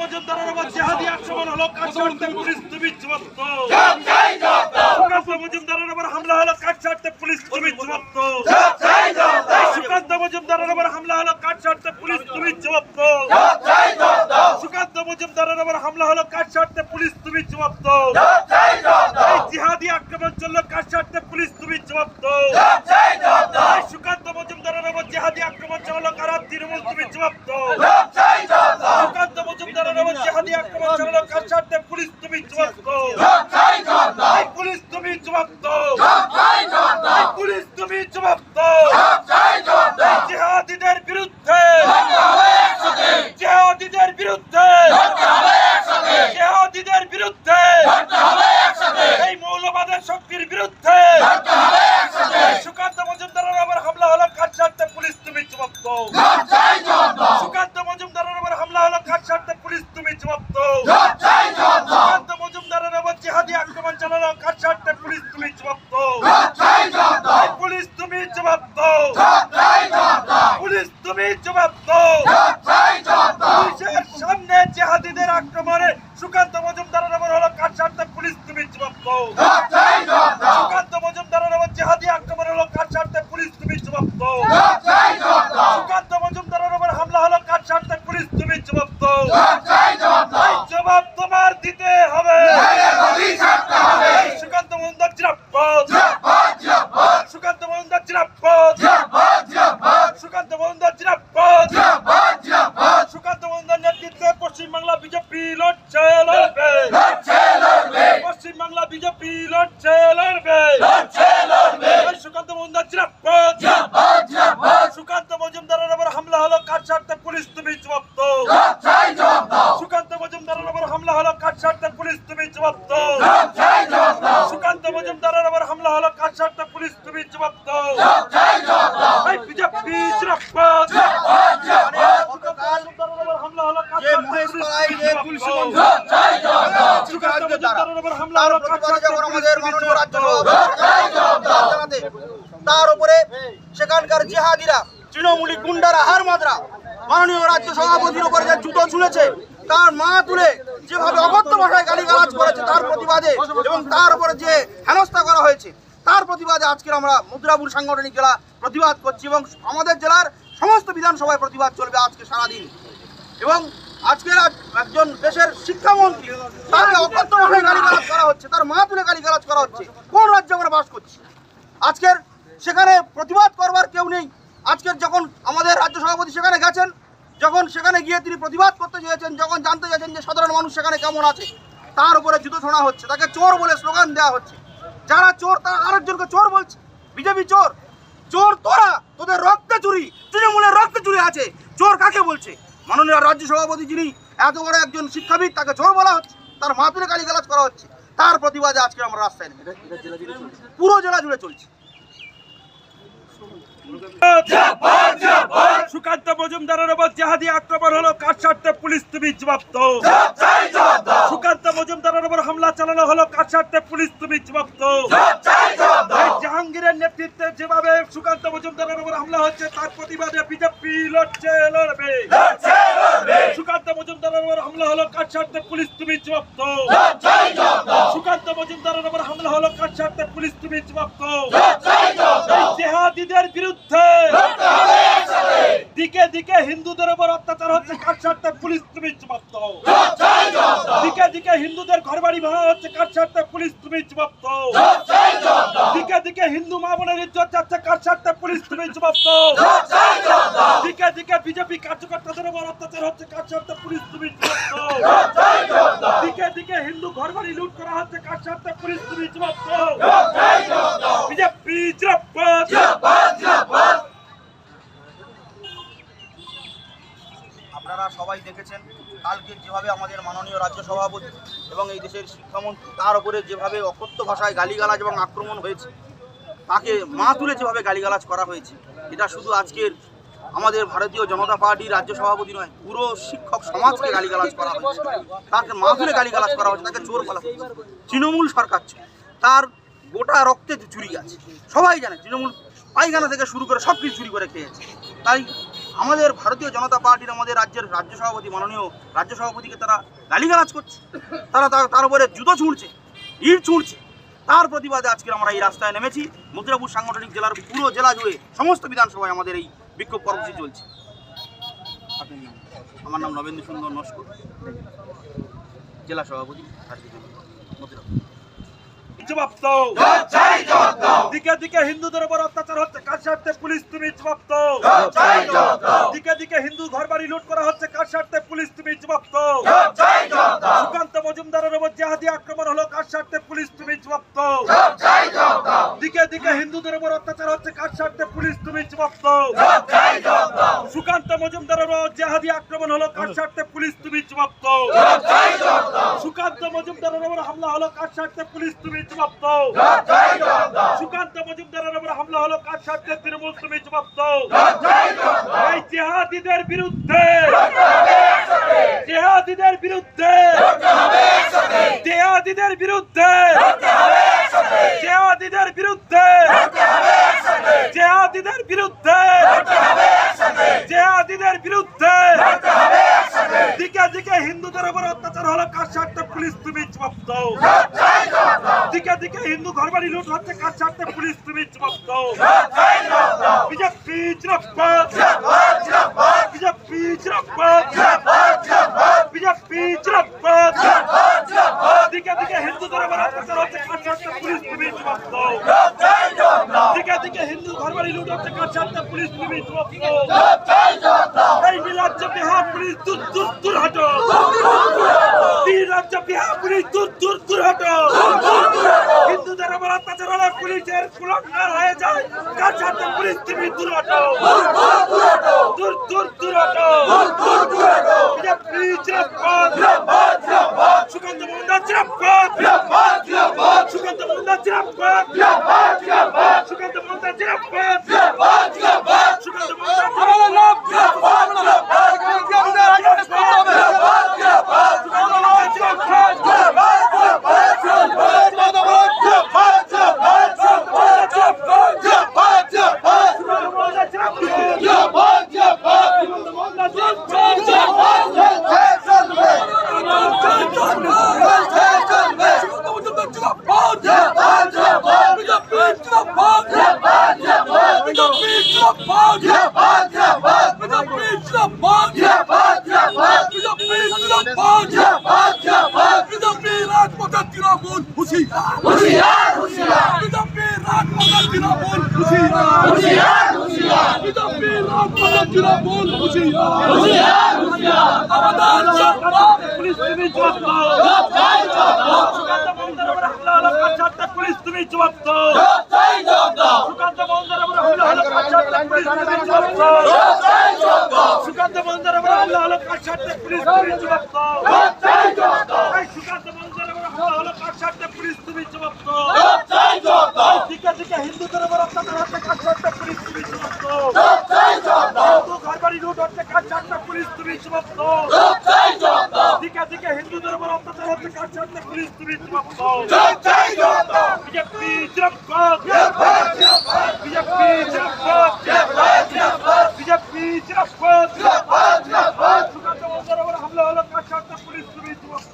মজুমদারের উপর জেহাদি আক্রমণ হলো পুলিশ তুমি জবাব দাও সুকান্ত মজুমদারের উপর হামলা হলো কাটছাড়তে পুলিশ তুমি জবাব দাও সুকান্ত মজুমদারের উপর হামলা হলো কাটছাড়তে পুলিশ তুমি জবাব দাও সুকান্ত মজুমদারের উপর হামলা হলো কাটছাড়তে পুলিশ তুমি জবাব দাও এই জিহাদি আক্রমণ চলল কাটছাড়তে পুলিশ তুমি জবাব দাও এই সুকান্ত মজুমদারের উপর জিহাদি আক্রমণ চালালো কারা তৃণমূল তুমি জবাব দাও সুকান্ত উপর জিহাদি আক্রমণ চালালো কাটছাড়তে পুলিশ তুমি জবাব দাও এই পুলিশ তুমি জবাব দাও পুলিশ তুমি জবাব দাও জিহাদিদের বিরুদ্ধে জিহাদিদের বিরুদ্ধে জিহাদিদের বিরুদ্ধে এই মৌলবাদের শক্তির বিরুদ্ধে সুকান্ত মজুমদারের উপর হামলা হলো কাঠ ছাড়তে পুলিশ তুমি জবাব দাও সুকান্ত মজুমদারের উপর হামলা হলো কাঠ ছাড়তে পুলিশ তুমি জবাব দাও সুকান্ত মজুমদারের উপর জিহাদি আক্রমণ চালালো কাঠ ছাড়তে পুলিশ তুমি জবাব দাও এই পুলিশ তুমি জবাব দাও পুলিশ তুমি জবাব দাও পুলিশের সামনে জেহাদিদের আক্রমণে সুকান্ত মজুমদারের উপর হলো কাঠ ছাড়তে পুলিশ তুমি জবাব দাও সুকান্ত মজুমদারের উপর জেহাদি আক্রমণ হলো কাঠ ছাড়তে পুলিশ তুমি জবাব দাও সুকান্ত মজুমদারের উপর হামলা হলো কাঠ ছাড়তে পুলিশ তুমি জবাব দাও? জবাব তোমার দিতে হবে। সুকান্ত মজুমদার জিরাপদ সুকান্ত মজুমদার জিরাপদ সুকান্ত মজুমদার জিরাপদ তার উপরে সেখানকার জিহাদিরা তৃণমূলী গুন্ডারা হার মাদ্রা মাননীয় রাজ্য সভাপতির উপরে যে জুতো ছুঁড়েছে তার মা তুলে যেভাবে অকথ্য ভাষায় গালিগালাজ করেছে তার প্রতিবাদে এবং তার উপরে যে হেনস্থা করা হয়েছে তার প্রতিবাদে আজকের আমরা মুদ্রাপুর সাংগঠনিক জেলা প্রতিবাদ করছি এবং আমাদের জেলার সমস্ত বিধানসভায় প্রতিবাদ চলবে আজকে সারাদিন এবং আজকের একজন দেশের শিক্ষামন্ত্রী, তাকে অকথ্য ভাষায় গালিগালাজ করা হচ্ছে, তার মা তুলে গালিগালাজ করা হচ্ছে, কোন রাজ্যে আমরা বাস করছি? আজকের সেখানে প্রতিবাদ করবার কেউ নেই। আজকের যখন আমাদের রাজ্য সভাপতি সেখানে গেছেন, যখন সেখানে গিয়ে তিনি প্রতিবাদ করতে চেয়েছেন, যখন জানতে চেয়েছেন যে সাধারণ মানুষ সেখানে কেমন আছে, তার উপরে জুতো ছোঁড়া হচ্ছে, তাকে চোর বলে স্লোগান দেওয়া হচ্ছে। যারা চোর, তারা আরেকজনকে চোর বলছে। বিজেপি চোর। চোর তোরা, তোদের রক্তে চুরি, তৃণমূলের রক্তে চুরি আছে। চোর কাকে বলছে? মাননীয় রাজ্য সভাপতি যিনি এত বড় একজন শিক্ষাবিদ তাকে চোর বলা হচ্ছে তার মাতুলে গালিগালাজ করা হচ্ছে তার প্রতিবাদে আজকে আমরা রাস্তায় নেমে পুরো জেলা জুড়ে চলছে। সুকান্ত মজুমদারের উপর জেহাদি আক্রমণ হলো কাঠ ছাড়তে পুলিশ তুমি জবাব দাও সুকান্ত মজুমদারের উপর হামলা চালানো হলো কাঠ ছাড়তে পুলিশ তুমি জবাব দাও জাহাঙ্গীরের নেতৃত্বে যেভাবে সুকান্ত মজুমদারের উপর হামলা হচ্ছে তার প্রতিবাদে বিজেপি লড়ছে লড়বে। সুকান্ত মজুমদারের উপর হামলা হলো ছাড়তে পুলিশ তুমি জবাব দাও সুকান্ত মজুমদারের উপর হামলা হলো ছাড়তে পুলিশ তুমি জবাব দাও জেহাদিদের বিরুদ্ধে দিকে দিকে হিন্দুদের উপর অত্যাচার হচ্ছে ছাড়তে পুলিশ তুমি জবাব দাও দিকে দিকে হিন্দুদের ঘরবাড়ি ভাঙা হচ্ছে ছাড়তে পুলিশ তুমি জবাব দাও দিকে দিকে হিন্দু মা বোনের ইজ্জত যাচ্ছে কাঠ ছাড়তে পুলিশ তুমি জবাব দাও দিকে দিকে বিজেপি কার্যকর্তাদের উপর অত্যাচার হচ্ছে কাঠ ছাড়তে পুলিশ তুমি দিকে দিকে হিন্দু ঘর ঘরবাড়ি লুট করা হচ্ছে কাঠ ছাড়তে পুলিশ তুমি বিজেপি আপনারা সবাই দেখেছেন, কালকে যেভাবে আমাদের মাননীয় রাজ্য সভাপতি এবং এই দেশের শিক্ষামন্ত্রী, তার উপরে যেভাবে অকথ্য ভাষায় গালিগালাজ এবং আক্রমণ হয়েছে তাকে মা তুলে যেভাবে গালিগালাজ করা হয়েছে, এটা শুধু আজকের আমাদের ভারতীয় জনতা পার্টির রাজ্য সভাপতি নয়, পুরো শিক্ষক সমাজকে গালিগালাজ করা হয়েছে। তাকে মা তুলে গালিগালাজ করা হয়েছে, তাকে চোর বলা হয়েছে। তৃণমূল সরকার। তার গোটা রক্তে চুরি আছে সবাই জানে, তৃণমূল পায়খানা থেকে শুরু করে সব কিছু চুরি করে খেয়েছে। তাই আমাদের ভারতীয় জনতা পার্টির আমাদের রাজ্যের রাজ্য সভাপতি, মাননীয় রাজ্য সভাপতিকে তারা গালিগালাজ করছে। তার তার উপরে জুতো ছুঁড়ছে, ইট ছুঁড়ছে। তার প্রতিবাদে আজকে আমরা এই রাস্তায় নেমেছি। মুদ্রাপুর সাংগঠনিক জেলার পুরো জেলা জুড়ে সমস্ত বিধানসভায় আমাদের এই বিক্ষোভ কর্মসূচি চলছে। আমার নাম নবেন্দ্র সুন্দর নস্কর। জেলা সভাপতি মথুরাপুর। জবাব দাও দিকে দিকে হিন্দুদের উপর অত্যাচার হচ্ছে। কার স্বার্থে পুলিশ তুমি জবাব দাও দিকে দিকে হিন্দু ঘর বাড়ি লুট করা হচ্ছে। কার স্বার্থে পুলিশ তুমি জবাব দাও সুকান্ত মজুমদারের উপর জেহাদি আক্রমণ হলো। কার স্বার্থে পুলিশ তুমি জবাব দাও দিকে দিকে হিন্দুদের উপর অত্যাচার হচ্ছে। কার স্বার্থে পুলিশ তুমি জবাব দাও সুকান্ত মজুমদারের জেহাদি আক্রমণ হলো কার স্বার্থে পুলিশ তুমি জবাব দাও। সুকান্ত মজুমদারের উপর হামলা হলো কার স্বার্থে পুলিশ তুমি জবাব দাও। সুকান্ত মজুমদারের উপর হামলা হলো কার স্বার্থে তৃণমূল তুমি জবাব দাও। এই জেহাদিদের বিরুদ্ধে। জেহাদিদের বিরুদ্ধে। জেহাদিদের বিরুদ্ধে জেহাদিদের বিরুদ্ধে জেহাদিদের বিরুদ্ধে জেহাদিদের বিরুদ্ধে দিকে দিকে হিন্দুদের উপর অত্যাচার হলো কার স্বার্থে পুলিশ তুমি জবাব দাও। দিকে দিকে হিন্দু ঘরবাড়ি লুট হচ্ছে কার স্বার্থে পুলিশ তুমি জবাব দাও। বিজেপি জিরাফত। বিজেপি জিরাফত। বিজেপি জিরাফত। দিকে দিকে হিন্দুদের উপর অত্যাচার হচ্ছে কার স্বার্থে পুলিশ তুমি জবাব দাও। দিকে দিকে হিন্দু ঘরবাড়ি লুট হচ্ছে কার স্বার্থে পুলিশ তুমি জবাব দাও এই নীলাজ্য বিহার পুলিশ দূর দূর দূর হটো নীলাজ্য বিহার পুলিশ দূর দূর দূর হটো। হিন্দুদের উপর অত্যাচার হলে পুলিশের কুলঙ্গার হয়ে যায় কার সাথে পুলিশ তুমি দূর হটো। দূর দূর দূর হটো। বিজেপি জিরাফত সুকান্ত মন্দা জিরাফত সুকান্ত মন্দা জিরাফত সুকান্ত মন্দা জিরাফত পুলিশ তুমি জবাব দাও সুকান্ত মন্দির উপর হামলা হলো কার সাথে পুলিশ তুমি জবাব দাও সুকান্ত মন্দির উপর হামলা হলো সাথে পুলিশ তুমি জবাব দাও সুকান্ত মন্দির উপর হামলা হলো কার পুলিশ তুমি জবাব দাও এই সুকান্ত মন্দির উপর হামলা হলো কার সাথে পুলিশ তুমি জবাব দাও। দিকে দিকে হিন্দুদের উপর অত্যাচার হচ্ছে কার সাথে পুলিশ তুমি জবাব দাও। হিন্দু ঘর বাড়ি লুট হচ্ছে কার সাথে পুলিশ তুমি জবাব দাও। দিকে দিকে হিন্দুদের উপর অত্যাচার হচ্ছে কার পুলিশ তুমি জবাব দাও। বিজেপি জিরাফত বিজেপি বিজেপি সুকান্ত উপর হামলা হলো কার সাথে পুলিশ তুমি জবাব